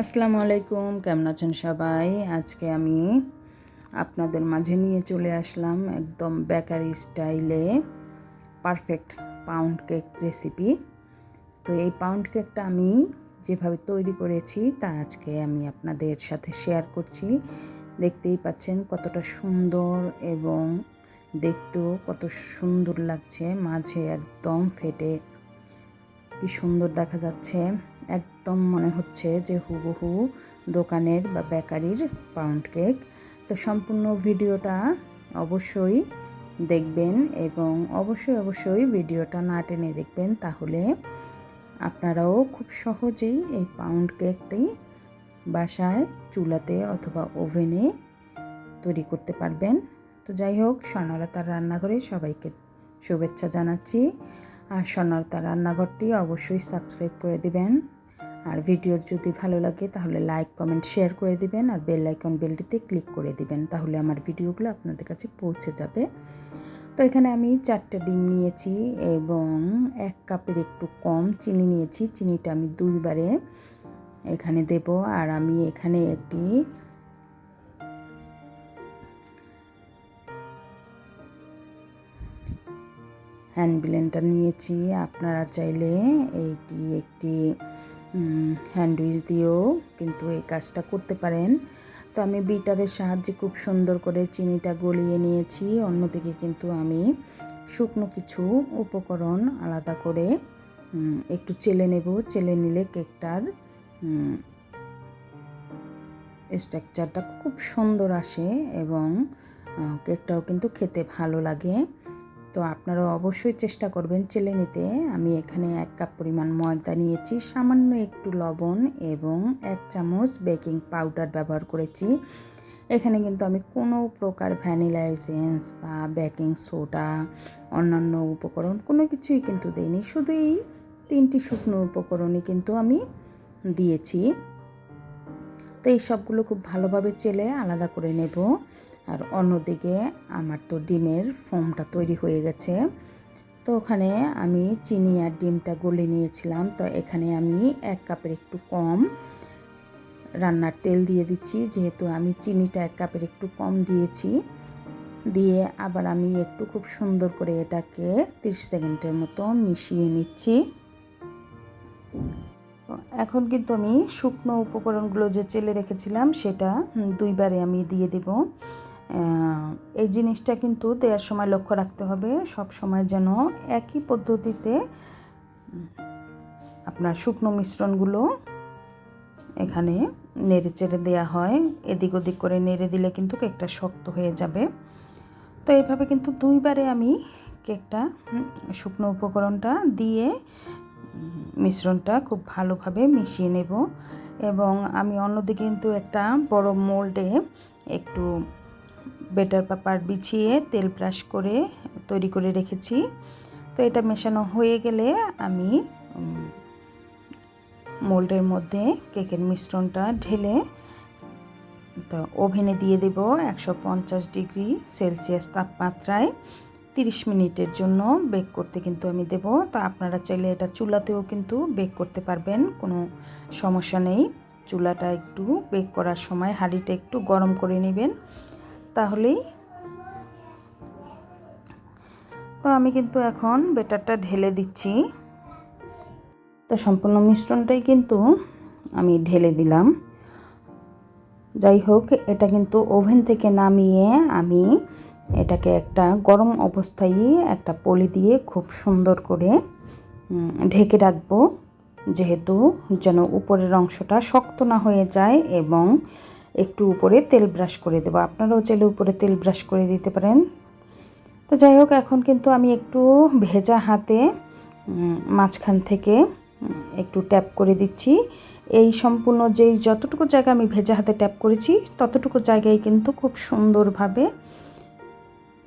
আসসালামু আলাইকুম, কেমন আছেন সবাই? আজকে আমি আপনাদের মাঝে নিয়ে চলে আসলাম একদম বেকারি স্টাইলে পারফেক্ট পাউন্ড কেক রেসিপি। তো এই পাউন্ড কেকটা আমি যেভাবে তৈরি করেছি, তা আজকে আমি আপনাদের সাথে শেয়ার করছি। দেখতেই পাচ্ছেন কতটা সুন্দর এবং দেখতেও কত সুন্দর লাগছে, মাঝে একদম ফেটে। কি সুন্দর দেখা যাচ্ছে। একদম মনে হচ্ছে যে হুবহু দোকানের বা বেকারির পাউন্ড কেক। তো সম্পূর্ণ ভিডিওটা অবশ্যই দেখবেন এবং অবশ্যই অবশ্যই ভিডিওটা না টেনে দেখবেন তাহলে আপনারাও খুব সহজেই এই পাউন্ড কেকটি বাসায় চুলাতে অথবা ওভেনে তৈরি করতে পারবেন। তো যাই হোক, স্বর্ণলতার রান্নাঘরে সবাইকে শুভেচ্ছা জানাচ্ছি। আর স্বর্ণলতার রান্নাঘরটি অবশ্যই সাবস্ক্রাইব করে দিবেন। আর ভিডিও যদি ভালো লাগে, তাহলে লাইক, কমেন্ট, শেয়ার করে দিবেন আর বেল আইকন বেলটিতে ক্লিক করে দিবেন, তাহলে আমার ভিডিওগুলো আপনাদের কাছে পৌঁছে যাবে। তো এখানে আমি চারটে ডিম নিয়েছি এবং এক কাপের একটু কম চিনি নিয়েছি। চিনিটা আমি দুইবারে এখানে দেব আর আমি এখানে একটি হ্যান্ড ব্লেন্ডার নিয়েছি। আপনারা চাইলে এইটি একটি হ্যান্ডউইচ দিয়েও কিন্তু এই কাজটা করতে পারেন। তো আমি বিটারের সাহায্যে খুব সুন্দর করে চিনিটা গলিয়ে নিয়েছি। অন্যদিকে কিন্তু আমি শুকনো কিছু উপকরণ আলাদা করে একটু চেলে নেব। চেলে নিলে কেকটার স্ট্রাকচারটা খুব সুন্দর আসে এবং কেকটাও কিন্তু খেতে ভালো লাগে। তো আপনারা অবশ্যই চেষ্টা করবেন চেলে নিতে। আমি এখানে এক কাপ পরিমাণ ময়দা নিয়েছি, সামান্য একটু লবণ এবং এক চামচ বেকিং পাউডার ব্যবহার করেছি। এখানে কিন্তু আমি কোনো প্রকার ভ্যানিলা এসেন্স বা বেকিং সোডা, অন্যান্য উপকরণ কোনো কিছুই কিন্তু দিইনি। শুধু এই তিনটি শুকনো উপকরণই কিন্তু আমি দিয়েছি। তো এই সবগুলো খুব ভালোভাবে চেলে আলাদা করে নেব। আর অন্যদিকে আমার তো ডিমের ফোমটা তৈরি হয়ে গেছে। তো ওখানে আমি চিনি আর ডিমটা গলে নিয়েছিলাম। তো এখানে আমি এক কাপের একটু কম রান্নার তেল দিয়ে দিচ্ছি। যেহেতু আমি চিনিটা এক কাপের একটু কম দিয়েছি। দিয়ে আবার আমি একটু খুব সুন্দর করে এটাকে 30 সেকেন্ডের মতো মিশিয়ে নিচ্ছি। এখন কিন্তু আমি শুকনো উপকরণগুলো যে চেলে রেখেছিলাম, সেটা দুইবারে আমি দিয়ে দেব। এই জিনিসটা কিন্তু দেওয়ার সময় লক্ষ্য রাখতে হবে। সব সময় যেন একই পদ্ধতিতে আপনার শুকনো মিশ্রণগুলো এখানে নেড়ে চেড়ে দেওয়া হয়। এদিক ওদিক করে নেড়ে দিলে কিন্তু কেকটা শক্ত হয়ে যাবে। তো এইভাবে কিন্তু দুইবারে আমি কেকটা শুকনো উপকরণটা দিয়ে মিশ্রণটা খুব ভালোভাবে মিশিয়ে নেব। এবং আমি অন্যদিকে কিন্তু একটা বড় মোল্ডে একটু বেটার পেপার বিছিয়ে তেল ব্রাশ করে তৈরি করে রেখেছি। তো এটা মেশানো হয়ে গেলে আমি মোল্ডের মধ্যে কেকের মিশ্রণটা ঢেলে তো ওভেনে দিয়ে দেব একশো পঞ্চাশ ডিগ্রি সেলসিয়াস তাপমাত্রায়। তিরিশ মিনিটের জন্য বেক করতে কিন্তু আমি দেব। তো আপনারা চাইলে এটা চুলাতেও কিন্তু বেক করতে পারবেন, কোনো সমস্যা নেই। চুলাটা একটু বেক করার সময় হাঁড়িটা একটু গরম করে নেবেন। তাহলেই। তো আমি কিন্তু এখন বেটারটা ঢেলে দিচ্ছি। তো সম্পূর্ণ মিশ্রণটাই কিন্তু আমি ঢেলে দিলাম। যাই হোক, এটা কিন্তু ওভেন থেকে নামিয়ে আমি এটাকে একটা গরম অবস্থায় একটা পলি দিয়ে খুব সুন্দর করে ঢেকে রাখব। যেহেতু যেন উপরের অংশটা শক্ত না হয়ে যায় এবং একটু উপরে তেল ব্রাশ করে দেবো। আপনারাও চাইলে উপরে তেল ব্রাশ করে দিতে পারেন। তো যাই হোক, এখন কিন্তু আমি একটু ভেজা হাতে মাঝখান থেকে একটু ট্যাপ করে দিচ্ছি। এই সম্পূর্ণ যেই যতটুকু জায়গা আমি ভেজা হাতে ট্যাপ করেছি, ততটুকু জায়গায় কিন্তু খুব সুন্দরভাবে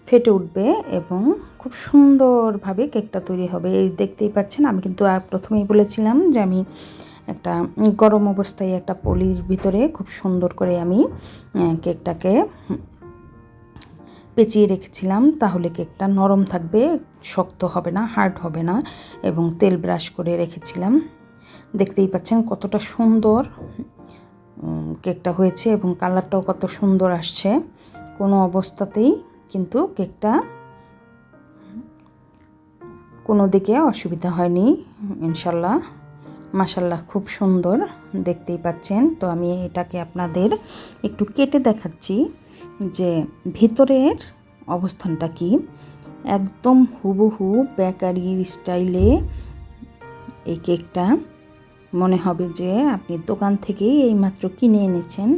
ফেটে উঠবে এবং খুব সুন্দরভাবে কেকটা তৈরি হবে। এই দেখতেই পাচ্ছেন, আমি কিন্তু প্রথমেই বলেছিলাম যে আমি একটা গরম অবস্থায় একটা পলির ভিতরে খুব সুন্দর করে আমি কেকটাকে পেঁচিয়ে রেখেছিলাম। তাহলে কেকটা নরম থাকবে, শক্ত হবে না, হার্ড হবে না এবং তেল ব্রাশ করে রেখেছিলাম। দেখতেই পাচ্ছেন কতটা সুন্দর কেকটা হয়েছে এবং কালারটাও কত সুন্দর আসছে। কোনো অবস্থাতেই কিন্তু কেকটা কোনো দিকে অসুবিধা হয়নি, ইনশাল্লাহ। মাসাল্লাহ খুব সুন্দর দেখতেই পাচ্ছেন। তো আমি এটাকে আপনাদের একটু কেটে দেখাচ্ছি যে ভিতরের অবস্থানটা কি। একদম হুবহু বেকারির স্টাইলে এই কেকটা। মনে হবে যে আপনি দোকান থেকেই এইমাত্র কিনে এনেছেন।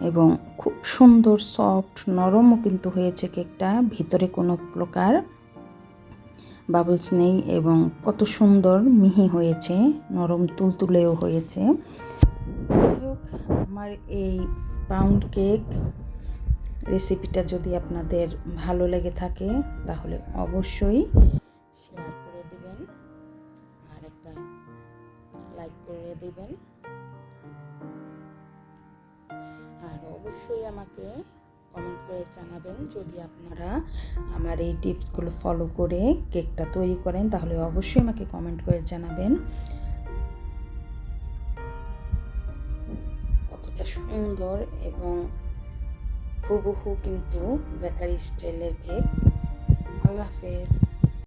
এবং খুব সুন্দর, সফট, নরমও কিন্তু হয়েছে কেকটা। ভিতরে কোনো প্রকার বাবলস নেই এবং কত সুন্দর মিহি হয়েছে, নরম তুলতুলেও হয়েছে। আমার এই পাউন্ড কেক রেসিপিটা যদি আপনাদের ভালো লেগে থাকে, তাহলে অবশ্যই শেয়ার করে দিবেন। আর একটা লাইক করে দিবেন। আর অবশ্যই আমাকে কমেন্ট করে জানাবেন যদি আপনারা আমার এই টিপসগুলো ফলো করে কেকটা তৈরি করেন, তাহলে অবশ্যই আমাকে কমেন্ট করে জানাবেন। কতটা সুন্দর এবং হুবহু কিন্তু বেকারি স্টাইলের কেক। আল্লাহ হাফেজ।